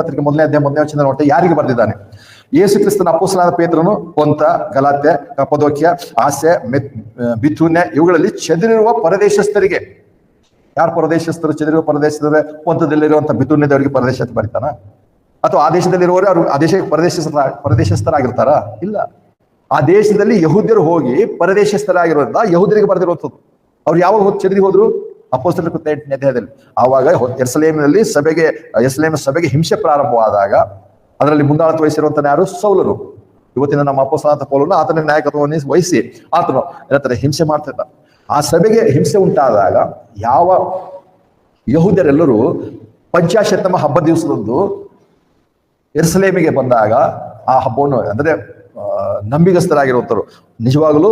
ಪತ್ರಿಕೆ ಮೊದಲನೇ ಅಧ್ಯಾಯ ಮೊದಲನೇ ವಚನ ನೋಡ್ತಾ ಯಾರಿಗೆ ಬರೆದಿದ್ದಾನೆ? ಯೇಸು ಕ್ರಿಸ್ತನ ಅಪೋಸಲಾದ ಪೇತ್ರನು ಕೊಂತ ಗಲಾತ್ಯ, ಕಪದೋಕ್ಯ ಆಸೆ ಮೆತ್ ಬಿಥುನ್ಯ ಇವುಗಳಲ್ಲಿ ಚದುರಿರುವ ಪರದೇಶಸ್ಥರಿಗೆ. ಯಾರು ಪರದೇಶಸ್ಥರು? ಚದುರಿರುವ ಪರದೇಶದ ಕೊಂತದಲ್ಲಿರುವಂತಹ ಬಿಥುನ್ಯದವರಿಗೆ ಪರದೇಶ ಬರೀತಾನ? ಅಥವಾ ಆ ದೇಶದಲ್ಲಿರುವವರು ಅವರು ಆ ದೇಶಕ್ಕೆ ಪರದೇಶ ಪರದೇಶಸ್ಥರಾಗಿರ್ತಾರ? ಇಲ್ಲ. ಆ ದೇಶದಲ್ಲಿ ಯಹೂದ್ಯರು ಹೋಗಿ ಪರದೇಶಸ್ಥರಾಗಿರೋದ್ರಿಂದ ಯಹೂದ್ಯರಿಗೆ ಬರೆದಿರುವಂಥದ್ದು. ಅವ್ರು ಯಾವಾಗ ಹೋದ್ ಚದುರಿ ಹೋದ್ರು? ಅಪೋಸ್ತಲ ಕೃತ್ಯ ಎಂಟನೇ ಅಧ್ಯಾಯದಲ್ಲಿ ಆವಾಗ ಎಸ್ಲೇಮಿನಲ್ಲಿ ಸಭೆಗೆ ಎರ್ಸಲೇಮ್ ಸಭೆಗೆ ಹಿಂಸೆ ಪ್ರಾರಂಭವಾದಾಗ ಅದರಲ್ಲಿ ಮುಂದಾಳತ್ವ ವಹಿಸಿರುವಂತ ಯಾರು? ಸೌಲರು. ಇವತ್ತಿನ ನಮ್ಮ ಅಪೋಸ್ತಲಾದ ಪೌಲನು ಆತನ ನಾಯಕತ್ವವನ್ನು ವಹಿಸಿ ಆತನು ಏನಂತಾರೆ ಹಿಂಸೆ ಮಾಡ್ತಿದ್ದ. ಆ ಸಭೆಗೆ ಹಿಂಸೆ ಉಂಟಾದಾಗ ಯಾವ ಯಹೂದ್ಯರೆಲ್ಲರೂ ಪಂಚಾಶತ್ತಮ ಹಬ್ಬ ದಿವಸದಂದು ಎರ್ಸಲೇಮಿಗೆ ಬಂದಾಗ ಆ ಹಬ್ಬವನ್ನು ಅಂದ್ರೆ ಆ, ನಂಬಿಗಸ್ತರಾಗಿರುವಂಥವ್ರು ನಿಜವಾಗಲೂ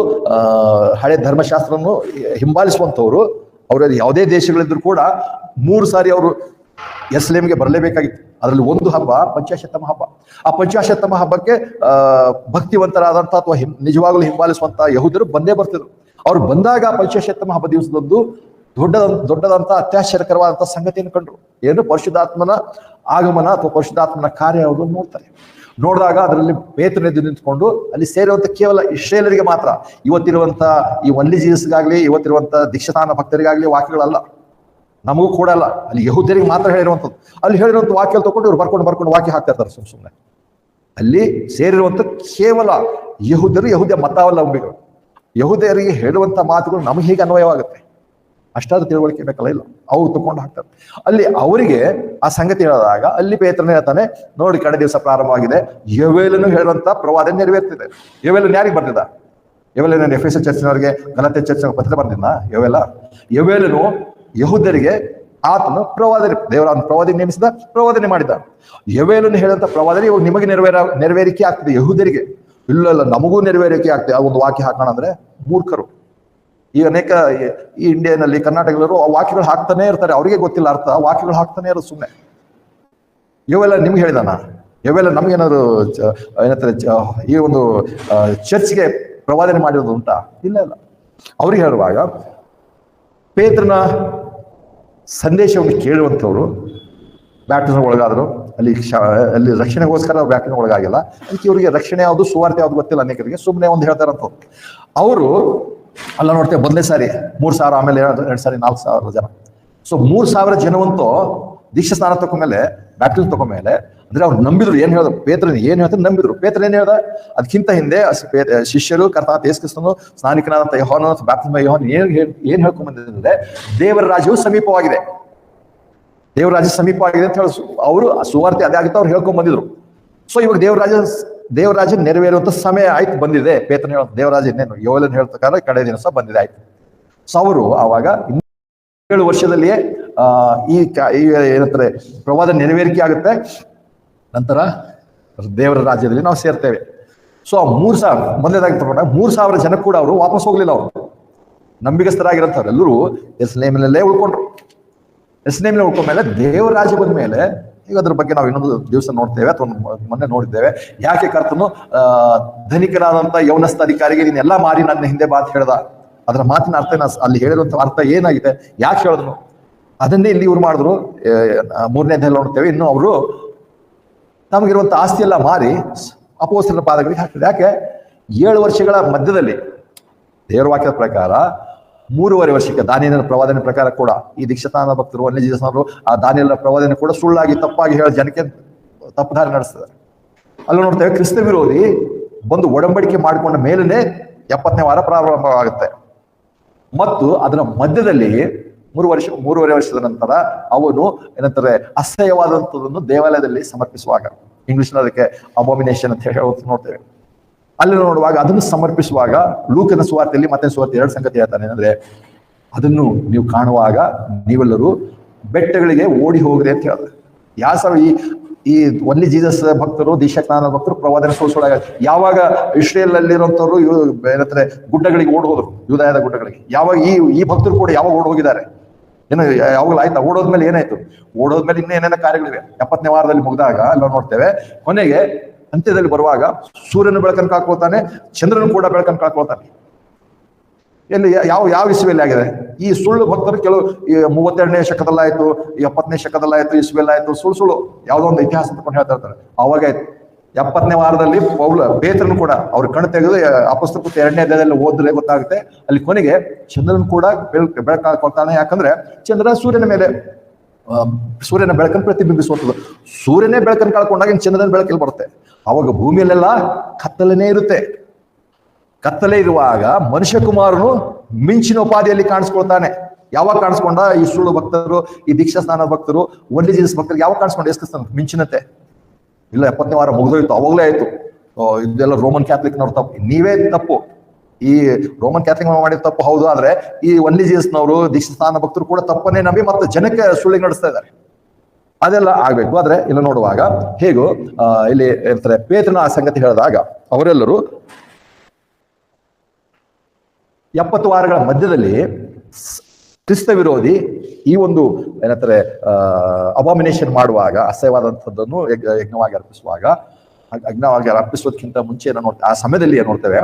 ಹಳೆ ಧರ್ಮಶಾಸ್ತ್ರವನ್ನು ಹಿಂಬಾಲಿಸುವಂಥವ್ರು ಅವರಲ್ಲಿ ಯಾವುದೇ ದೇಶಗಳಿದ್ರು ಕೂಡ ಮೂರು ಸಾರಿ ಅವರು ಎಸ್ಲೇಮ್ಗೆ ಬರಲೇಬೇಕಾಗಿತ್ತು. ಅದರಲ್ಲಿ ಒಂದು ಹಬ್ಬ ಪಂಚಾಶತ್ತಮ ಹಬ್ಬ. ಆ ಪಂಚಾಶತ್ತಮ ಹಬ್ಬಕ್ಕೆ ಭಕ್ತಿವಂತರಾದಂಥ ಅಥವಾ ಹಿಂ ನಿಜವಾಗಲೂ ಹಿಂಬಾಲಿಸುವಂತಹ ಯಹೂದರು ಬಂದೇ ಬರ್ತಿದ್ರು. ಅವ್ರು ಬಂದಾಗ ಪಂಚಾಶತ್ತಮ ಹಬ್ಬ ದಿವಸದಂದು ದೊಡ್ಡದ ದೊಡ್ಡದಂತ ಅತ್ಯಾಶ್ಚರ್ಯಕರವಾದಂತಹ ಸಂಗತಿಯನ್ನು ಕಂಡ್ರು. ಏನು? ಪರಿಶುದ್ಧಾತ್ಮನ ಆಗಮನ ಅಥವಾ ಪರಿಶುದ್ಧಾತ್ಮನ ಕಾರ್ಯ ಅವರು ನೋಡ್ತಾರೆ. ನೋಡಿದಾಗ ಅದರಲ್ಲಿ ಪೇತನೆದ್ದು ನಿಂತ್ಕೊಂಡು ಅಲ್ಲಿ ಸೇರುವಂತ ಕೇವಲ ಇಸ್ರೇಲರಿಗೆ ಮಾತ್ರ, ಇವತ್ತಿರುವಂತ ಈ ಒನ್ಲಿ ಜೀಸಸ್ಗಾಗ್ಲಿ ಇವತ್ತಿರುವಂತ ದೀಕ್ಷತಾನ ಭಕ್ತರಿಗಾಗ್ಲಿ ವಾಕ್ಯಗಳಲ್ಲ. ನಮಗೂ ಕೂಡ ಅಲ್ಲ. ಅಲ್ಲಿ ಯಹೂದ್ಯರಿಗೆ ಮಾತ್ರ ಹೇಳಿರುವಂಥದ್ದು. ಅಲ್ಲಿ ಹೇಳಿರುವಂಥ ವಾಕ್ಯ ತಗೊಂಡು ಇವ್ರು ಬರ್ಕೊಂಡು ಬರ್ಕೊಂಡು ವಾಕ್ಯ ಹಾಕ್ತಾ ಇರ್ತಾರೆ ಸುಮ್ ಸುಮ್ಮನೆ ಅಲ್ಲಿ ಸೇರಿರುವಂತ ಕೇವಲ ಯಹೂದ್ಯರು ಯಹೂದ್ಯ ಮತಾವಲಂಬಿಗಳು. ಯಹೂದ್ಯರಿಗೆ ಹೇಳುವಂತ ಮಾತುಗಳು ನಮಗೆ ಹೇಗೆ ಅನ್ವಯವಾಗುತ್ತೆ? ಅಷ್ಟಾದ್ರೂ ತಿಳುವಳಿಕೆ ಬೇಕಲ್ಲ ಇಲ್ಲ. ಅವ್ರು ತಗೊಂಡು ಹಾಕ್ತಾರೆ. ಅಲ್ಲಿ ಅವರಿಗೆ ಆ ಸಂಗತಿ ಹೇಳಿದಾಗ ಅಲ್ಲಿ ಪೇತ್ರನ ಹೇಳ್ತಾನೆ, ನೋಡಿ ಕಡೆ ದಿವಸ ಪ್ರಾರಂಭವಾಗಿದೆ. ಯವೇಲನು ಹೇಳುವಂತ ಪ್ರವಾದ ನೆರವೇರ್ತಿದೆ. ಯವೇಲನ್ ಯಾರಿಗೆ ಬರ್ತಿದ್ದ? ಯವೇಲನ ಎಫ್ ಎಸ್ ಚರ್ಚಿನವರಿಗೆ ಗಲತೆ ಚರ್ಚ್ ಪತ್ರ ಬರ್ತಿದ್ದ? ಯವೇಲ ಯವೇಲನು ಯಹುದರಿಗೆ ಆತನು ಪ್ರವಾದನೆ ದೇವರ ಪ್ರವಾದಿ ನೇಮಿಸಿದ, ಪ್ರವಾದನೆ ಮಾಡಿದ. ಯವೇಲನು ಹೇಳಿದಂತ ಪ್ರವಾದನೆ ಇವಾಗ ನಿಮಗೆ ನೆರವೇರ, ನೆರವೇರಿಕೆ ಆಗ್ತದೆ ಯಹೂದರಿಗೆ ಇಲ್ಲ ಇಲ್ಲ, ನಮಗೂ ನೆರವೇರಿಕೆ ಆಗ್ತದೆ. ಆ ಒಂದು ವಾಕ್ಯ ಹಾಕೋಣ ಅಂದ್ರೆ ಮೂರ್ಖರು. ಈ ಅನೇಕ ಈ- ಇಂಡಿಯಾನಲ್ಲಿ ಕರ್ನಾಟಕದವರು ಆ ವಾಕ್ಯಗಳು ಹಾಕ್ತಾನೆ ಇರ್ತಾರೆ. ಅವರಿಗೆ ಗೊತ್ತಿಲ್ಲ ಅರ್ಥ. ವಾಕ್ಯಗಳು ಹಾಕ್ತಾನೆ ಇರೋದು ಸುಮ್ಮನೆ ಇವೆಲ್ಲ ನಿಮ್ಗೆ ಹೇಳಿದಾನ? ಇವೆಲ್ಲ ನಮ್ಗೇನಾದ್ರು ಏನಂತಾರೆ ಈ ಒಂದು ಚರ್ಚ್ಗೆ ಪ್ರವಾದನೆ ಮಾಡಿರೋದು ಉಂಟಾ? ಇಲ್ಲ ಇಲ್ಲ. ಅವ್ರಿಗೆ ಹೇಳುವಾಗ ಪೇತ್ರನ ಸಂದೇಶವನ್ನು ಕೇಳುವಂಥವ್ರು ಬ್ಯಾಟ್ರಿನ ಒಳಗಾದ್ರು. ಅಲ್ಲಿ ಅಲ್ಲಿ ರಕ್ಷಣೆಗೋಸ್ಕರ ಬ್ಯಾಪ್ಟಿಸಮ್ ಒಳಗಾಗಿಲ್ಲ. ಅದಕ್ಕೆ ಇವರಿಗೆ ರಕ್ಷಣೆ ಯಾವುದು, ಸುವಾರ್ತೆ ಯಾವುದು ಗೊತ್ತಿಲ್ಲ ಅನೇಕರಿಗೆ. ಸುಮ್ಮನೆ ಒಂದು ಹೇಳ್ತಾರಂತ ಅವರು ಅಲ್ಲ ನೋಡ್ತೇವೆ, ಮೊದಲನೇ ಸಾರಿ, ಮೂರ್ ಸಾವಿರ, ಆಮೇಲೆ ಎರಡು ಸಾರಿ, ನಾಲ್ಕು ಸಾವಿರ ಜನ. ಸೊ ಮೂರ್ ಸಾವಿರ ಜನವಂತೂ ದೀಕ್ಷ ಸ್ನಾನ ತಗೊಂಡ್ಮೇಲೆ ಬ್ಯಾಟಲ್ ತಗೊಂಡ್ಮೇಲೆ ಅಂದ್ರೆ ಅವ್ರು ನಂಬಿದ್ರು, ಏನ್ ಹೇಳಿದ್ರು ಪೇತ್ರ ಏನ್ ಹೇಳ್ತಾರೆ ನಂಬಿದ್ರು. ಪೇತ್ರ ಏನ್ ಹೇಳ್ದ? ಅದಕ್ಕಿಂತ ಹಿಂದೆ ಶಿಷ್ಯರು, ಕರ್ತಾ ತೇಸ್ಕಿಸ್ತನು ಸ್ನಾನಿಕನಾದಂತ ಯೋಹಾನ ಬ್ಯಾಪ್ತಿಸ್ಮ ಯೋಹಾನ್ ಏನ್ ಏನ್ ಹೇಳ್ಕೊಂಡ್ ಬಂದಿದ್ರೆ ದೇವರ ರಾಜ್ಯವು ಸಮೀಪವಾಗಿದೆ. ದೇವರ ರಾಜ್ಯ ಸಮೀಪವಾಗಿದೆ ಅಂತ ಹೇಳಿ, ಅವರು ಸುವಾರ್ತೆ ಅದೇ ಆಗುತ್ತೆ, ಅವ್ರು ಹೇಳ್ಕೊಂಡ್ ಬಂದಿದ್ರು ಸೊ ಇವಾಗ ದೇವರಾಜ ದೇವರಾಜ ನೆರವೇರುವಂತ ಸಮಯ ಆಯ್ತು, ಬಂದಿದೆ. ಪೇತನ ಹೇಳ ದೇವರಾಜ ಇನ್ನೇನು? ಯೋಲನ್ ಹೇಳ್ತಕ್ಕಾರ ಕಡೆ ಸಹ ಬಂದಿದೆ, ಆಯ್ತು. ಸೊ ಅವರು ಆವಾಗ ಏಳು ವರ್ಷದಲ್ಲಿಯೇ, ಆ, ಈ ಏನಂತಾರೆ, ಪ್ರವಾದ ನೆರವೇರಿಕೆ ಆಗುತ್ತೆ. ನಂತರ ದೇವರ ರಾಜ್ಯದಲ್ಲಿ ನಾವು ಸೇರ್ತೇವೆ. ಸೊ ಆ ಮೂರ್ ಸಾವಿರ ಮೊದಲೇದಾಗಿ ತಗೊಂಡ ಮೂರ್ ಸಾವಿರ ಜನ ಕೂಡ ಅವರು ವಾಪಸ್ ಹೋಗ್ಲಿಲ್ಲ ಅವರು. ನಂಬಿಗಸ್ತರಾಗಿರಂತವ್ರು ಎಲ್ಲರೂ ಎಸ್ಲೇಮಿನಲ್ಲೇ ಉಳ್ಕೊಂಡ್ರು. ಎಸ್ ಎಸ್ನೇಮಿನ ಉಳ್ಕೊಂಡ್ಮೇಲೆ ದೇವರ ರಾಜ್ಯ ಬಂದ ಮೇಲೆ ಈಗ ಅದ್ರ ಬಗ್ಗೆ ನಾವು ಇನ್ನೊಂದು ದಿವಸ ನೋಡ್ತೇವೆ ಅಥವಾ ಮೊನ್ನೆ ನೋಡಿದ್ದೇವೆ. ಯಾಕೆ ಕರ್ತನು ಧನಿಕನಾದಂಥ ಯೌನಸ್ಥ ಅಧಿಕಾರಿಗೆ ನೀನೆಲ್ಲ ಮಾರಿ ನನ್ನ ಹಿಂದೆ ಮಾತು ಹೇಳ್ದ. ಅದರ ಮಾತಿನ ಅರ್ಥ ಅಲ್ಲಿ ಹೇಳಿರುವಂತ ಅರ್ಥ ಏನಾಗಿದೆ? ಯಾಕೆ ಹೇಳಿದ್ರು ಅದನ್ನೇ ಇಲ್ಲಿ ಇವ್ರು ಮಾಡಿದ್ರು. ಮೂರನೇ ದಿನ ನೋಡ್ತೇವೆ. ಇನ್ನು ಅವರು ತಮಗಿರುವಂತ ಆಸ್ತಿ ಎಲ್ಲ ಮಾರಿ ಅಪೋಸ್ತರ ಪಾದಗಳಿಗೆ ಹಾಕಿದ್ರು. ಯಾಕೆ? ಏಳು ವರ್ಷಗಳ ಮಧ್ಯದಲ್ಲಿ ದೇವರ ವಾಕ್ಯದ ಪ್ರಕಾರ ಮೂರುವರೆ ವರ್ಷಕ್ಕೆ ದಾನಿಯಲ್ಲ ಪ್ರವಾದನೆ ಪ್ರಕಾರ ಕೂಡ ಈ ದೀಕ್ಷತಾನ ಭಕ್ತರು ವನ್ಯಜೀವನರು ಆ ದಾನಿಯಲ್ಲ ಪ್ರವಾದನೆ ಕೂಡ ಸುಳ್ಳಾಗಿ ತಪ್ಪಾಗಿ ಹೇಳಿ ಜನಕ್ಕೆ ತಪ್ಪುದಾರಿ ನಡೆಸ್ತಾರೆ. ಅಲ್ಲಿ ನೋಡ್ತೇವೆ ಕ್ರಿಸ್ತ ವಿರೋಧಿ ಬಂದು ಒಡಂಬಡಿಕೆ ಮಾಡಿಕೊಂಡ ಮೇಲೇ ಎಪ್ಪತ್ತನೇ ವಾರ ಪ್ರಾರಂಭವಾಗುತ್ತೆ. ಮತ್ತು ಅದರ ಮಧ್ಯದಲ್ಲಿ ಮೂರು ವರ್ಷ, ಮೂರುವರೆ ವರ್ಷದ ನಂತರ ಅವನು ಏನಂತಾರೆ, ಅಸಹ್ಯವಾದಂಥದ್ದನ್ನು ದೇವಾಲಯದಲ್ಲಿ ಸಮರ್ಪಿಸುವಾಗ. ಇಂಗ್ಲಿಷ್ ಅದಕ್ಕೆ ಅಬಾಮಿನೇಷನ್ ಅಂತ ಹೇಳಿ ನೋಡ್ತೇವೆ. ಅಲ್ಲಿ ನೋಡುವಾಗ, ಅದನ್ನು ಸಮರ್ಪಿಸುವಾಗ ಲೂಕನ ಸುವಾರ್ತೆಯಲ್ಲಿ ಮತ್ತೆ ಸುವಾರ್ತೆ? ಎರಡು ಸಂಗತಿ ಹೇಳ್ತಾನೆ. ಏನಂದ್ರೆ, ಅದನ್ನು ನೀವು ಕಾಣುವಾಗ ನೀವೆಲ್ಲರೂ ಬೆಟ್ಟಗಳಿಗೆ ಓಡಿ ಹೋಗ್ರಿ ಅಂತ ಹೇಳಿದ್ರೆ ಯಾವ ಈ ಈ ಒಲ್ಲಿ ಜೀಸಸ್ ಭಕ್ತರು ದೀಶಜ್ಞಾನ ಭಕ್ತರು ಪ್ರವಾದನೆ ಸೋಸೋಳಾಗ ಯಾವಾಗ ಇಸ್ರೇಲ್ ಅಲ್ಲಿರುವಂತವ್ರು ಗುಡ್ಡಗಳಿಗೆ ಓಡ್ ಹೋದ್ರು, ಯೂದಾಯದ ಗುಡ್ಡಗಳಿಗೆ. ಯಾವಾಗ ಈ ಈ ಭಕ್ತರು ಕೂಡ ಯಾವಾಗ ಓಡ್ ಹೋಗಿದ್ದಾರೆ? ಏನು, ಯಾವಾಗಲೂ ಆಯ್ತಾ? ಓಡೋದ್ಮೇಲೆ ಏನಾಯ್ತು? ಓಡೋದ್ಮೇಲೆ ಇನ್ನೂ ಏನೇನೋ ಕಾರ್ಯಗಳಿವೆ. ಎಪ್ಪತ್ತನೇ ವಾರದಲ್ಲಿ ಮುಗಿದಾಗ ಎಲ್ಲ ನೋಡ್ತೇವೆ. ಕೊನೆಗೆ ಅಂತ್ಯದಲ್ಲಿ ಬರುವಾಗ ಸೂರ್ಯನ ಬೆಳಕನ್ನು ಕಾಕೋತಾನೆ, ಚಂದ್ರನು ಕೂಡ ಬೆಳಕನ್ನು ಕಾಕೋತಾನೆ. ಎಲ್ಲಿ ಯಾವ ಯಾವ ಇಸುವೆಯಲ್ಲಿ ಆಗಿದೆ? ಈ ಸುಳ್ಳು ಭಕ್ತರು ಕೆಲವು ಮೂವತ್ತೆರಡನೇ ಶಕದಲ್ಲಾಯ್ತು ಎಪ್ಪತ್ತನೇ ಶಕದಲ್ಲಾಯ್ತು ಇಸುವೆಲ್ಲಾಯ್ತು ಸುಳ್ಳು ಸುಳ್ಳು, ಯಾವುದೋ ಒಂದು ಇತಿಹಾಸ ತಗೊಂಡು ಹೇಳ್ತಾ ಇರ್ತಾರೆ. ಅವಾಗ ಆಯ್ತು. ಎಪ್ಪತ್ತನೇ ವಾರದಲ್ಲಿ ಪೌಲ ಬೇತ್ರನು ಕೂಡ, ಅವ್ರ ಕಣ್ಣು ತೆಗೆದು ಅಪಸ್ತಪುತ್ತ ಎರಡನೇ ಅಧ್ಯಾಯದಲ್ಲಿ ಓದಿದ್ರೆ ಗೊತ್ತಾಗುತ್ತೆ. ಅಲ್ಲಿ ಕೊನೆಗೆ ಚಂದ್ರನ್ ಕೂಡ ಬೆಳಕ್ ಬೆಳಕಾಕೊಳ್ತಾನೆ ಯಾಕಂದ್ರೆ ಚಂದ್ರ ಸೂರ್ಯನ ಮೇಲೆ ಸೂರ್ಯನ ಬೆಳಕನ್ನು ಪ್ರತಿಬಿಂಬಿಸುವಂಥದ್ದು. ಸೂರ್ಯನೇ ಬೆಳಕನ್ನು ಕಳ್ಕೊಂಡಾಗ ಚಂದ್ರನ ಬೆಳಕಲ್ಲಿ ಬರುತ್ತೆ. ಅವಾಗ ಭೂಮಿಯಲ್ಲೆಲ್ಲ ಕತ್ತಲನೇ ಇರುತ್ತೆ. ಕತ್ತಲೆ ಇರುವಾಗ ಮನುಷ್ಯ ಕುಮಾರನು ಮಿಂಚಿನ ಉಪಾಧಿಯಲ್ಲಿ ಕಾಣಿಸ್ಕೊಳ್ತಾನೆ. ಯಾವಾಗ ಕಾಣಿಸ್ಕೊಂಡ? ಈ ಸುಳ್ಳು ಭಕ್ತರು, ಈ ದೀಕ್ಷಾ ಸ್ನಾನ ಭಕ್ತರು, ಒಂದೇ ಜೀಸಸ್ ಭಕ್ತರು ಯಾವಾಗ ಕಾಣಿಸ್ಕೊಂಡು? ಎಸ್ಕಿಸ್ತಾನೆ ಮಿಂಚಿನತೆ. ಇಲ್ಲ, ಎಪ್ಪತ್ತನೇ ವಾರ ಮುಗಿದೋಯ್ತು, ಅವಾಗಲೇ ಆಯ್ತು. ಇದೆಲ್ಲ ರೋಮನ್ ಕ್ಯಾಥಲಿಕ್ನವ್ರು ತಪ್ಪು. ನೀವೇ ತಪ್ಪು. ಈ ರೋಮನ್ ಕ್ಯಾಥಲಿಕ್ ಮಾಡಿದ ತಪ್ಪು ಹೌದು, ಆದ್ರೆ ಈ ಒನ್ಲಿ ಜೀನ್ಸ್ನವರು ದೀಕ್ಷಾ ಸ್ನಾನ ಭಕ್ತರು ಕೂಡ ತಪ್ಪನ್ನೇ ನಂಬಿ ಮತ್ತೆ ಜನಕ್ಕೆ ಸುಳ್ಳಿ ನಡೆಸ್ತಾ ಇದ್ದಾರೆ. ಅದೆಲ್ಲ ಆಗ್ಬೇಕು. ಆದ್ರೆ ಇಲ್ಲಿ ನೋಡುವಾಗ ಹೇಗೂ ಇಲ್ಲಿ ಇರ್ತಾರೆ ಪೇತ್ರನ ಆ ಸಂಗತಿ ಹೇಳಿದಾಗ ಅವರೆಲ್ಲರೂ ಎಪ್ಪತ್ತು ವಾರಗಳ ಮಧ್ಯದಲ್ಲಿ ಕ್ರಿಸ್ತ ವಿರೋಧಿ ಈ ಒಂದು ಏನಂತಾರೆ ಅಬಾಮಿನೇಷನ್ ಮಾಡುವಾಗ, ಅಸಹ್ಯವಾದಂಥದ್ದನ್ನು ಯಜ್ಞ- ಯಜ್ಞವಾಗಿ ಅರ್ಪಿಸುವಾಗ ಯಜ್ಞವಾಗಿ ಅರ್ಪಿಸೋದಕ್ಕಿಂತ ಮುಂಚೆ ಏನೋ ನೋಡ್ತೇವೆ ಆ ಸಮಯದಲ್ಲಿ ಏನ್ ನೋಡ್ತೇವೆ,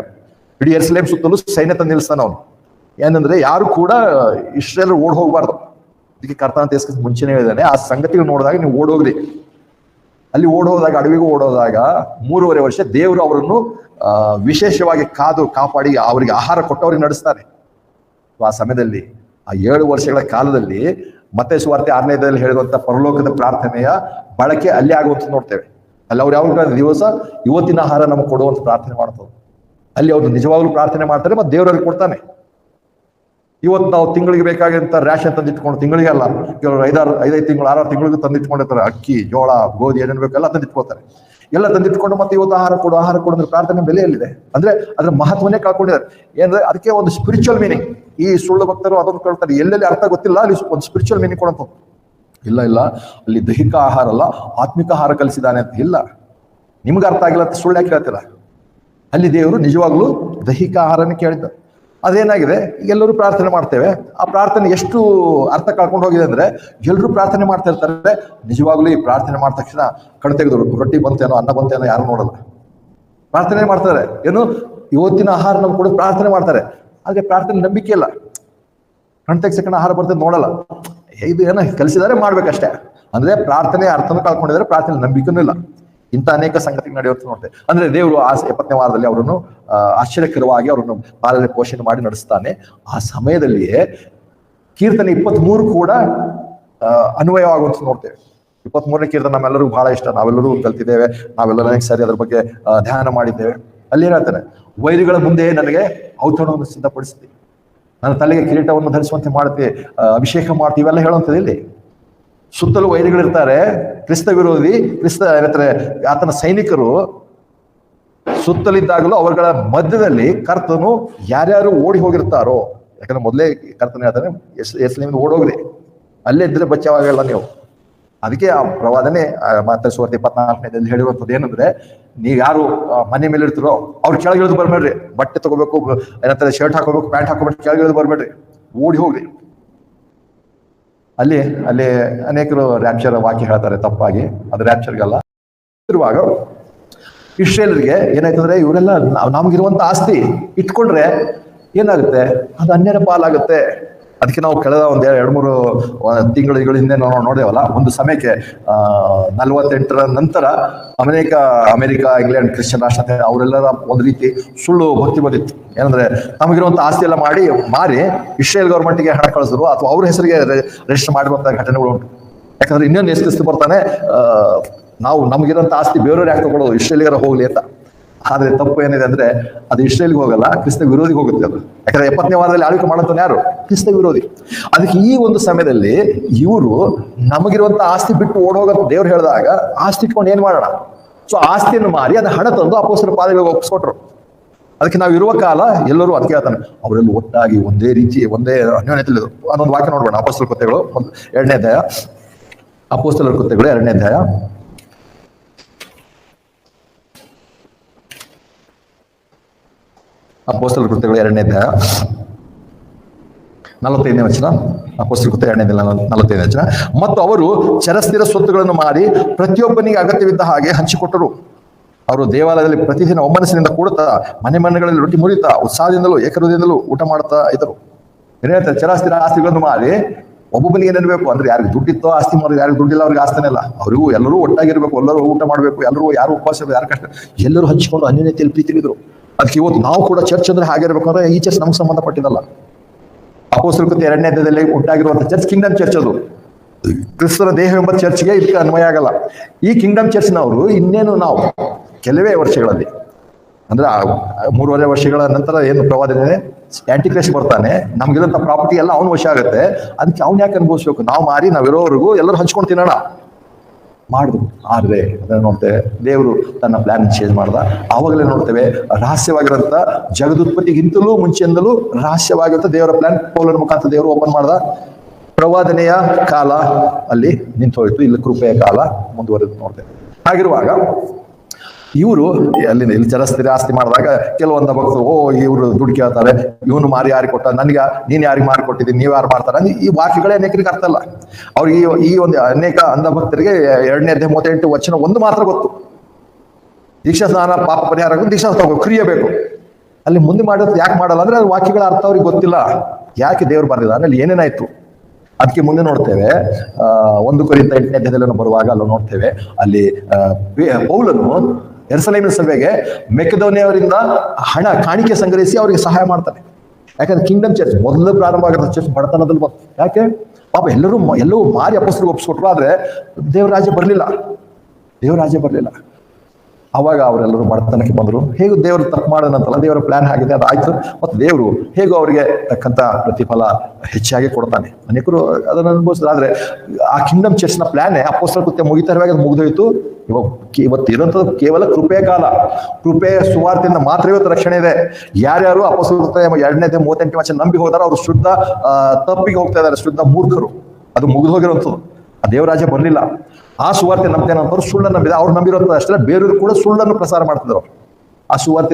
ಇಡೀ ಎರ್ಸ್ಲೇಮ್ ಸುತ್ತಲೂ ಸೈನ್ಯ ತಂದು ನಿಲ್ಲಿಸ್ತಾನೆ ಅವನು. ಏನಂದ್ರೆ ಯಾರು ಕೂಡ ಇಸ್ರೇಲ್ ಓಡ್ ಹೋಗ್ಬಾರ್ದು. ಇದಕ್ಕೆ ಕರ್ತನ ಅಂತ ಮುಂಚೆನೆ ಹೇಳಿದಾನೆ ಆ ಸಂಗತಿಗಳು ನೋಡಿದಾಗ ನೀವು ಓಡೋಗ್ರಿ. ಅಲ್ಲಿ ಓಡೋದಾಗ, ಅಡವಿಗೂ ಓಡೋದಾಗ ಮೂರುವರೆ ವರ್ಷ ದೇವರು ಅವರನ್ನು ವಿಶೇಷವಾಗಿ ಕಾದು ಕಾಪಾಡಿ ಅವರಿಗೆ ಆಹಾರ ಕೊಟ್ಟವ್ರಿಗೆ ನಡೆಸ್ತಾರೆ. ಆ ಸಮಯದಲ್ಲಿ, ಆ ಏಳು ವರ್ಷಗಳ ಕಾಲದಲ್ಲಿ ಮತ್ತೆ ಸುವಾರ್ತೆ ಆರನೇದಲ್ಲಿ ಹೇಳುವಂತ ಪರಲೋಕದ ಪ್ರಾರ್ಥನೆಯ ಬಳಕೆ ಅಲ್ಲಿ ಆಗುವಂತ ನೋಡ್ತೇವೆ. ಅಲ್ಲಿ ಅವ್ರು ಯಾವ ದಿವಸ ಇವತ್ತಿನ ಆಹಾರ ನಮಗೆ ಕೊಡುವಂತ ಪ್ರಾರ್ಥನೆ ಮಾಡ್ತದೆ ಅಲ್ಲಿ ಅವ್ರು ನಿಜವಾಗ್ಲೂ ಪ್ರಾರ್ಥನೆ ಮಾಡ್ತಾರೆ ಮತ್ತೆ ದೇವರಲ್ಲಿ ಕೊಡ್ತಾನೆ. ಇವತ್ತು ನಾವು ತಿಂಗಳಿಗೆ ಬೇಕಾಗಿರುವಂತ ರ್ಯಾಷನ್ ತಂದಿಟ್ಕೊಂಡು ತಿಂಗಳಿಗೆ ಅಲ್ಲ ಕೆಲವರು ಐದಾರು, ಐದೈದು ತಿಂಗಳು, ಆರಾರು ತಿಂಗಳಿಗೆ ತಂದಿಟ್ಕೊಂಡಿರ್ತಾರೆ. ಅಕ್ಕಿ, ಜೋಳ, ಗೋಧಿ, ಏನೇನು ಬೇಕು ಎಲ್ಲ ತಂದಿಟ್ಕೊಳ್ತಾರೆ. ಎಲ್ಲ ತಂದಿಟ್ಕೊಂಡು ಮತ್ತೆ ಇವತ್ತು ಆಹಾರ ಕೊಡು ಆಹಾರ ಕೊಡು ಅಂದ್ರೆ ಪ್ರಾರ್ಥನೆ ಬೆಲೆಯಲ್ಲಿದೆ. ಅಂದ್ರೆ ಅದ್ರ ಮಹತ್ವನೇ ಕಳ್ಕೊಂಡಿದ್ದಾರೆ. ಏನಂದ್ರೆ ಅದಕ್ಕೆ ಒಂದು ಸ್ಪಿರಿಚುವಲ್ ಮೀನಿಂಗ್ ಈ ಸುಳ್ಳು ಭಕ್ತರು ಅದನ್ನು ಕೇಳ್ತಾರೆ. ಎಲ್ಲೆಲ್ಲಿ ಅರ್ಥ ಗೊತ್ತಿಲ್ಲ, ಅಲ್ಲಿ ಒಂದು ಸ್ಪಿರಿಚುವಲ್ ಮೀನಿಂಗ್ ಕೊಡಂತ ಇಲ್ಲ ಇಲ್ಲ. ಅಲ್ಲಿ ದೈಹಿಕ ಆಹಾರ ಅಲ್ಲ, ಆತ್ಮಿಕ ಆಹಾರ ಕಲಿಸಿದಾನೆ ಅಂತ ಇಲ್ಲ. ನಿಮ್ಗೆ ಅರ್ಥ ಆಗಿಲ್ಲ ಅಂತ ಸುಳ್ಳು ಯಾಕೆ ಹೇಳ್ತೀರಾ? ಅಲ್ಲಿ ದೇವರು ನಿಜವಾಗ್ಲೂ ದೈಹಿಕ ಆಹಾರನೇ ಕೇಳಿದ್ದ. ಅದೇನಾಗಿದೆ? ಎಲ್ಲರೂ ಪ್ರಾರ್ಥನೆ ಮಾಡ್ತೇವೆ. ಆ ಪ್ರಾರ್ಥನೆ ಎಷ್ಟು ಅರ್ಥ ಕಳ್ಕೊಂಡು ಹೋಗಿದೆ ಅಂದ್ರೆ ಎಲ್ಲರೂ ಪ್ರಾರ್ಥನೆ ಮಾಡ್ತಾ ಇರ್ತಾರೆ. ನಿಜವಾಗ್ಲೂ ಈ ಪ್ರಾರ್ಥನೆ ಮಾಡಿದ ತಕ್ಷಣ ಕಣ್ ರೊಟ್ಟಿ ಬಂತೇನೋ, ಅನ್ನ ಬಂತೇನೋ ಯಾರು ನೋಡಲ್ಲ. ಪ್ರಾರ್ಥನೆ ಮಾಡ್ತಾರೆ. ಏನು? ಇವತ್ತಿನ ಆಹಾರ ನಮ್ಗೆ ಕೂಡ ಪ್ರಾರ್ಥನೆ ಮಾಡ್ತಾರೆ. ಆದರೆ ಪ್ರಾರ್ಥನೆ ನಂಬಿಕೆ ಇಲ್ಲ. ಕಣ್ ತೆಗ್ಸಕಣ ಆಹಾರ ಬರ್ತದೆ ನೋಡಲ್ಲ. ಇದು ಏನೋ ಕಲಿಸಿದಾರೆ ಮಾಡ್ಬೇಕಷ್ಟೇ. ಅಂದ್ರೆ ಪ್ರಾರ್ಥನೆ ಅರ್ಥನ ಕಳ್ಕೊಂಡಿದ್ರೆ ಪ್ರಾರ್ಥನೆ ನಂಬಿಕೆನೂ ಇಲ್ಲ. ಇಂಥ ಅನೇಕ ಸಂಗತಿ ನಡೆಯುತ್ತೆ ನೋಡ್ತೇವೆ. ಅಂದ್ರೆ ದೇವರು ಆ ಎಪ್ಪತ್ತನೇ ವಾರದಲ್ಲಿ ಅವರನ್ನು ಆಶ್ಚರ್ಯಕರವಾಗಿ ಅವರನ್ನು ಪಾಲನೆ ಪೋಷಣೆ ಮಾಡಿ ನಡೆಸ್ತಾನೆ. ಆ ಸಮಯದಲ್ಲಿಯೇ ಕೀರ್ತನೆ ಇಪ್ಪತ್ತ್ ಮೂರು ಕೂಡ ಅನ್ವಯವಾಗುವಂತ ನೋಡ್ತೇವೆ. ಇಪ್ಪತ್ತ್ ಮೂರನೇ ಕೀರ್ತನೆ ನಮ್ಮೆಲ್ಲರಿಗೂ ಬಹಳ ಇಷ್ಟ. ನಾವೆಲ್ಲರೂ ಕಲ್ತಿದ್ದೇವೆ. ನಾವೆಲ್ಲರೂ ಸರಿ ಅದ್ರ ಬಗ್ಗೆ ಧ್ಯಾನ ಮಾಡಿದ್ದೇವೆ. ಅಲ್ಲಿ ಹೇಳ್ತಾರೆ ವೈರಿಗಳ ಮುಂದೆ ನನಗೆ ಔತಣವನ್ನು ಸಿದ್ಧಪಡಿಸ್ತೀವಿ. ನನ್ನ ತಲೆಗೆ ಕಿರೀಟವನ್ನು ಧರಿಸುವಂತೆ ಮಾಡುತ್ತೆ. ಆ, ಅಭಿಷೇಕ ಮಾಡ್ತೀವಿ. ಇವೆಲ್ಲ ಹೇಳುವಂಥದ್ದು ಇಲ್ಲಿ ಸುತ್ತಲೂ ವೈರಿಗಳಿರ್ತಾರೆ, ಕ್ರಿಸ್ತ ವಿರೋಧಿ, ಕ್ರಿಸ್ತ ಏನಂತಾರೆ, ಆತನ ಸೈನಿಕರು ಸುತ್ತಲಿದ್ದಾಗಲೂ ಅವರುಗಳ ಮಧ್ಯದಲ್ಲಿ ಕರ್ತನು ಯಾರ್ಯಾರು ಓಡಿ ಹೋಗಿರ್ತಾರೋ, ಯಾಕಂದ್ರೆ ಮೊದಲೇ ಕರ್ತನ ಹೇಳ್ತಾನೆ ಎಸ್ ಎಸ್ಲಿಮಿಂದ ಓಡೋಗ್ರಿ ಅಲ್ಲೇ ಇದ್ರೆ ಬಚ್ಚಾವಾಗಲ್ಲ ನೀವು. ಅದಕ್ಕೆ ಆ ಪ್ರವಾದನೆ ಮಾತ್ರ ಸುವರ್ತಿ ಇಪ್ಪತ್ನಾಲ್ಕನೇದಲ್ಲಿ ಹೇಳಿರುವಂಥದ್ದು ಏನಂದ್ರೆ, ನೀವು ಯಾರು ಮನೆ ಮೇಲೆ ಇರ್ತೀರೋ, ಅವ್ರು ಕೆಳಗಿಳಿದು ಬರ್ಬೇಡ್ರಿ. ಬಟ್ಟೆ ತಗೋಬೇಕು, ಏನಂತಾರೆ ಶರ್ಟ್ ಹಾಕೋಬೇಕು ಪ್ಯಾಂಟ್ ಹಾಕೋಬೇಕು, ಕೆಳಗಿಳಿದು ಬರ್ಬೇಡ್ರಿ. ಓಡಿ ಹೋಗ್ರಿ ಅಲ್ಲಿ ಅಲ್ಲಿ ಅನೇಕರು ರ್ಯಾಪ್ಚರ್ ವಾಕ್ಯ ಹೇಳ್ತಾರೆ ತಪ್ಪಾಗಿ, ಅದು ರ್ಯಾಪ್ಚರ್ಗಲ್ಲ ಇರುವಾಗ ಇಸ್ರೇಲರಿಗೆ ಏನಾಯ್ತಂದ್ರೆ ಇವರೆಲ್ಲ ನಮ್ಗಿರುವಂತ ಆಸ್ತಿ ಇಟ್ಕೊಂಡ್ರೆ ಏನಾಗುತ್ತೆ? ಅದು ಅನ್ಯರ ಪಾಲಾಗುತ್ತೆ. ಅದಕ್ಕೆ ನಾವು ಕಳೆದ ಒಂದು ಎರಡು ಮೂರು ತಿಂಗಳ ಹಿಂದೆ ನಾವು ನೋಡೇವಲ್ಲ, ಒಂದು ಸಮಯಕ್ಕೆ ನಲವತ್ತೆಂಟರ ನಂತರ ಅಮೆರಿಕ ಅಮೆರಿಕ, ಇಂಗ್ಲೆಂಡ್, ಕ್ರಿಶ್ಚಿಯನ್ ರಾಷ್ಟ್ರ ಅವರೆಲ್ಲರ ಒಂದು ರೀತಿ ಸುಳ್ಳು ಭಕ್ತಿ ಬಂದಿತ್ತು. ಏನಂದ್ರೆ, ನಮಗಿರುವಂತ ಆಸ್ತಿ ಎಲ್ಲ ಮಾಡಿ, ಮಾರಿ ಇಸ್ರೇಲ್ ಗೌರ್ಮೆಂಟ್ಗೆ ಹಣ ಕಳಿಸಿದ್ರು, ಅಥವಾ ಅವ್ರ ಹೆಸರಿಗೆ ರಿಜಿಸ್ಟರ್ ಮಾಡಿರುವಂತಹ ಘಟನೆಗಳು ಉಂಟು. ಯಾಕಂದ್ರೆ ಇನ್ನೊಂದು ಎಷ್ಟು ಬರ್ತಾನೆ ನಾವು ನಮಗಿರೋಂಥ ಆಸ್ತಿ ಬೇರೆಯವ್ರು ಯಾಕೆ ತಗೊಳ್ಳೋದು, ಇಸ್ರೇಲಿಗರ ಹೋಗ್ಲಿ ಅಂತ. ಆದ್ರೆ ತಪ್ಪು ಏನಿದೆ ಅಂದ್ರೆ ಅದು ಇಸ್ರೇಲ್ಗೆ ಹೋಗಲ್ಲ, ಕ್ರಿಸ್ತ ವಿರೋಧಿಗೆ ಹೋಗುತ್ತೆ ಅದು. ಯಾಕಂದ್ರೆ ಎಪ್ಪತ್ತನೇ ವಾರದಲ್ಲಿ ಆಳ್ವಿಕೆ ಮಾಡುತ್ತಾನೆ ಯಾರು? ಕ್ರಿಸ್ತ ವಿರೋಧಿ. ಅದಕ್ಕೆ ಈ ಒಂದು ಸಮಯದಲ್ಲಿ ಇವರು ನಮಗಿರುವಂತ ಆಸ್ತಿ ಬಿಟ್ಟು ಓಡೋಗಂತ ದೇವ್ರು ಹೇಳಿದಾಗ ಆಸ್ತಿ ಇಟ್ಕೊಂಡು ಏನ್ ಮಾಡೋಣ? ಸೊ ಆಸ್ತಿಯನ್ನು ಮಾರಿ ಅದು ಹಣ ತಂದು ಅಪೋಸ್ತರ ಪಾದಗಳಿಗೆ ಒಪ್ಪಿಸ್ಕೊಟ್ರು ಅದಕ್ಕೆ ನಾವು ಇರುವ ಕಾಲ ಎಲ್ಲರೂ ಅದಕ್ಕೆ ಹೇಳ್ತಾನೆ, ಅವರೆಲ್ಲ ಒಟ್ಟಾಗಿ ಒಂದೇ ರೀತಿ, ಒಂದೇ ಅನ್ಯೋನ್ಯತೆಯಲ್ಲಿ ಅದೊಂದು ವಾಕ್ಯ ನೋಡೋಣ ಅಪೋಸ್ತಲ ಕೃತ್ಯಗಳು. ಎರಡನೇ ಅಧ್ಯಾಯ. ಅಪೋಸ್ತಲರ ಕೃತ್ಯಗಳು ಎರಡನೇ ಅಧ್ಯಾಯ. ಅಪೋಸ್ತಲ ಕೃತ್ಯಗಳು ಎರಡನೇ ದೇಹ ನಲವತ್ತೈದನೇ ವಚನ. ಅಪೋಸ್ತಲ ಕೃತ್ಯ ಎರಡನೇ ದಿನ ನಲ- ನಲವತ್ತೈದನೇ ವಚನ. ಮತ್ತು ಅವರು ಚರಸ್ಥಿರ ಸ್ವತ್ತುಗಳನ್ನು ಮಾಡಿ ಪ್ರತಿಯೊಬ್ಬನಿಗೆ ಅಗತ್ಯವಿದ್ದ ಹಾಗೆ ಹಂಚಿಕೊಟ್ಟರು. ಅವರು ದೇವಾಲಯದಲ್ಲಿ ಪ್ರತಿದಿನ ಒಮ್ಮನಸ್ಸಿನಿಂದ ಕೂಡುತ್ತಾ, ಮನೆ ಮನೆಗಳಲ್ಲಿ ರೊಟ್ಟಿ ಮುರಿತಾ, ಉತ್ಸಾಹದಿಂದಲೂ ಏಕರುದಿಂದಲೂ ಊಟ ಮಾಡುತ್ತಾ ಇದ್ದರು. ಏನ್ ಚರಾಸ್ತಿರ ಆಸ್ತಿಗಳನ್ನು ಮಾಡಿ ಒಬ್ಬೊಬ್ಬನಿಗೆ ಏನಿರಬೇಕು ಅಂದ್ರೆ ಯಾರಿಗೆ ದುಡ್ಡಿತ್ತೋ ಆಸ್ತಿ ಮಾಡಿದ್ರೆ ಯಾರಿಗೆ ದುಡ್ಡಿಲ್ಲ ಅವ್ರಿಗೆ ಆಸ್ತಿನೇ ಇಲ್ಲ. ಅವರಿಗೂ ಎಲ್ಲರೂ ಒಟ್ಟಾಗಿರ್ಬೇಕು, ಎಲ್ಲರೂ ಊಟ ಮಾಡಬೇಕು, ಎಲ್ಲರೂ ಯಾರು ಉಪವಾಸ ಯಾರು ಕಷ್ಟ ಎಲ್ಲರೂ ಹಂಚಿಕೊಂಡು ಅನ್ಯೋನ್ಯತೆಯಲ್ಲಿ ಪ್ರೀತಿಗಿದ್ರು ಅದಕ್ಕೆ ಇವತ್ತು ನಾವು ಕೂಡ ಚರ್ಚ್ ಅಂದ್ರೆ ಹಾಗಿರ್ಬೇಕು ಅಂದ್ರೆ ಈ ಚರ್ಚ್ ನಮ್ಗೆ ಸಂಬಂಧಪಟ್ಟಿದ್ದಲ್ಲ. ಅಪೋಸ್ತಲ ಕೃತ್ಯ ಎರಡನೇ ಅಧ್ಯಾಯದಲ್ಲಿ ಉಂಟಾಗಿರುವಂತಹ ಚರ್ಚ್ ಕಿಂಗ್ಡಮ್ ಚರ್ಚ್ ಅದು. ಕ್ರಿಸ್ತನ ದೇಹ ಎಂಬ ಚರ್ಚ್ಗೆ ಇದಕ್ಕೆ ಅನ್ವಯ ಆಗಲ್ಲ. ಈ ಕಿಂಗ್ಡಮ್ ಚರ್ಚ್ನವರು ಇನ್ನೇನು ನಾವು? ಕೆಲವೇ ವರ್ಷಗಳಲ್ಲಿ. ಅಂದ್ರೆ ಮೂರುವರೆ ವರ್ಷಗಳ ನಂತರ ಏನು ಪ್ರವಾದನೆ ಆಂಟಿಕ್ರೇಸ್ ಬರ್ತಾನೆ. ನಮ್ಗಿರೋಂಥ ಪ್ರಾಪರ್ಟಿ ಎಲ್ಲ ಅವನು ವಶ ಆಗುತ್ತೆ. ಅದಕ್ಕೆ ಅವ್ನ ಯಾಕೆ ಅನುಭವಿಸ್ಬೇಕು? ನಾವು ಮಾರಿ ನಾವಿರೋವರೆಗೂ ಎಲ್ಲರೂ ಹಂಚ್ಕೊಂಡು ತಿನ್ನೋಣ. ಮಾಡಿದ್ರು. ಆದರೆ ಅದನ್ನ ನೋಡ್ತೇವೆ, ದೇವರು ತನ್ನ ಪ್ಲಾನ್ ಚೇಂಜ್ ಮಾಡ್ದ. ಆವಾಗಲೇ ನೋಡ್ತೇವೆ, ರಹಸ್ಯವಾಗಿರೋಂಥ ಜಗದುತ್ಪತ್ತಿಗಿಂತಲೂ ಮುಂಚೆಯಿಂದಲೂ ರಹಸ್ಯವಾಗಿರುವಂಥ ದೇವರ ಪ್ಲಾನ್ ಪೌಲನ ಮುಖಾಂತರ ದೇವರು ಓಪನ್ ಮಾಡ್ದ. ಪ್ರವಾದನೆಯ ಕಾಲ ಅಲ್ಲಿ ನಿಂತು ಹೋಯಿತು ಇಲ್ಲಿ ಕೃಪೆಯ ಕಾಲ ಮುಂದುವರೆದು ನೋಡ್ತೇವೆ. ಹಾಗಿರುವಾಗ ಇವರು ಅಲ್ಲಿ ಇಲ್ಲಿ ಜನಸ್ಥಿರ ಆಸ್ತಿ ಮಾಡಿದಾಗ ಕೆಲವೊಂದು ಭಕ್ತರು, ಓ, ಇವರು ದುಡ್ಡು ಕೇಳ್ತಾರೆ, ಇವನು ಮಾರಿ ಯಾರಿಗೆ ಕೊಟ್ಟ, ನನಗೆ ನೀನು ಯಾರಿಗೆ ಮಾರಿ ಕೊಟ್ಟಿದ್ದೀನಿ, ನೀವು ಯಾರು ಮಾಡ್ತಾರೆ? ಈ ವಾಕ್ಯಗಳೇ ಅನೇಕರಿಗೆ ಅರ್ಥ ಅಲ್ಲ ಅವ್ರಿಗೆ ಈ- ಒಂದು ಅನೇಕ ಅಂಧ ಭಕ್ತರಿಗೆ ಎರಡನೇ ಮೂವತ್ತೆಂಟು ವಚನ ಒಂದು ಮಾತ್ರ ಗೊತ್ತು. ದೀಕ್ಷಾ ಸ್ನಾನ, ಪಾಪ ಪರಿಹಾರ ದೀಕ್ಷಾ ತಗೋ ಕ್ರಿಯೆ ಬೇಕು ಅಲ್ಲಿ ಮುಂದೆ ಮಾಡೋದು ಯಾಕೆ ಮಾಡಲ್ಲ ಅಂದ್ರೆ ಅದು ವಾಕ್ಯಗಳ ಅರ್ಥ ಅವ್ರಿಗೆ ಗೊತ್ತಿಲ್ಲ. ಯಾಕೆ ದೇವ್ರು ಬರ್ದಿಲ್ಲ ಅಲ್ಲಿ ಏನೇನಾಯ್ತು? ಅದಕ್ಕೆ ಮುಂದೆ ನೋಡ್ತೇವೆ ಒಂದು ಕುರಿತ ಎಂಟನೇ ಅಧ್ಯಾಯದಲ್ಲಿ ಬರುವಾಗ ಅಲ್ಲಿ ನೋಡ್ತೇವೆ. ಅಲ್ಲಿ ಪೌಲನು ಎರ್ಸಲೇಮಿನ ಸಭೆಗೆ ಮೆಕ್ಕದೋನಿಯವರಿಂದ ಹಣ ಕಾಣಿಕೆ ಸಂಗ್ರಹಿಸಿ ಅವರಿಗೆ ಸಹಾಯ ಮಾಡ್ತಾನೆ ಯಾಕಂದ್ರೆ ಕಿಂಗ್ಡಮ್ ಚರ್ಚ್ ಮೊದಲು ಪ್ರಾರಂಭ ಆಗಿರೋ ಚರ್ಚ್ ಬಡತನದಲ್ಲಿ ಬಂತು. ಯಾಕೆ? ಪಾಪ ಎಲ್ಲರೂ ಎಲ್ಲವೂ ಮಾರಿ ಅಪಸ್ರಿಗೆ ಒಪ್ಪಿಸ್ಕೊಟ್ರು ಆದ್ರೆ ದೇವರಾಜ ಬರಲಿಲ್ಲ. ದೇವರಾಜ ಬರಲಿಲ್ಲ. ಅವಾಗ ಅವರೆಲ್ಲರೂ ಬಡತನಕ್ಕೆ ಬಂದರು. ಹೇಗೂ ದೇವರು ತಪ್ಪು ಮಾಡೋದಂತಲ್ಲ, ದೇವರ ಪ್ಲಾನ್ ಆಗಿದೆ ಅದು ಆಯಿತು. ಮತ್ತು ದೇವರು ಹೇಗೂ ಅವರಿಗೆ ತಕ್ಕಂಥ ಪ್ರತಿಫಲ ಹೆಚ್ಚಾಗಿ ಕೊಡ್ತಾನೆ. ಅನೇಕರು ಅದನ್ನು ಅನುಭವಿಸಿದ್ರು. ಆದರೆ ಆ ಕಿಂಗ್ಡಮ್ ಚರ್ಚ್ನ ಪ್ಲಾನ್ ಅಪೋಸ್ತರ ಕೃತ್ಯ ಮುಗಿತಾ ಅದು ಮುಗಿದೋಯ್ತು. ಇವಾಗ ಇವತ್ತು ಇರೋಂಥದ್ದು ಕೇವಲ ಕೃಪೆಯ ಕಾಲ. ಕೃಪೆಯ ಸುವಾರ್ತೆಯಿಂದ ಮಾತ್ರ ಇವತ್ತು ರಕ್ಷಣೆ ಇದೆ. ಯಾರ್ಯಾರು ಅಪೋಸ್ತರ ಕೃತ್ಯ ಎರಡನೇ ಮೂವತ್ತೆಂಟು ವರ್ಷ ನಂಬಿ ಹೋದಾರೋ ಅವರು ಶುದ್ಧ ತಪ್ಪಿಗೆ ಹೋಗ್ತಾ ಇದ್ದಾರೆ. ಶುದ್ಧ ಮೂರ್ಖರು. ಅದು ಮುಗಿದು ಆ ದೇವರಾಜ ಬರಲಿಲ್ಲ. ಆ ಸುವಾರ್ತೆ ನಂಬ್ತೇನೆ ಅಂತವ್ರು ಸುಳ್ಳನ್ನು ನಂಬಿದೆ ಅವ್ರು ನಂಬಿರೋದು ಅಷ್ಟೇ, ಬೇರೆಯವರು ಕೂಡ ಸುಳ್ಳನ್ನು ಪ್ರಸಾರ ಮಾಡ್ತಿದ್ರು. ಆ ಸುವಾರ್ತೆ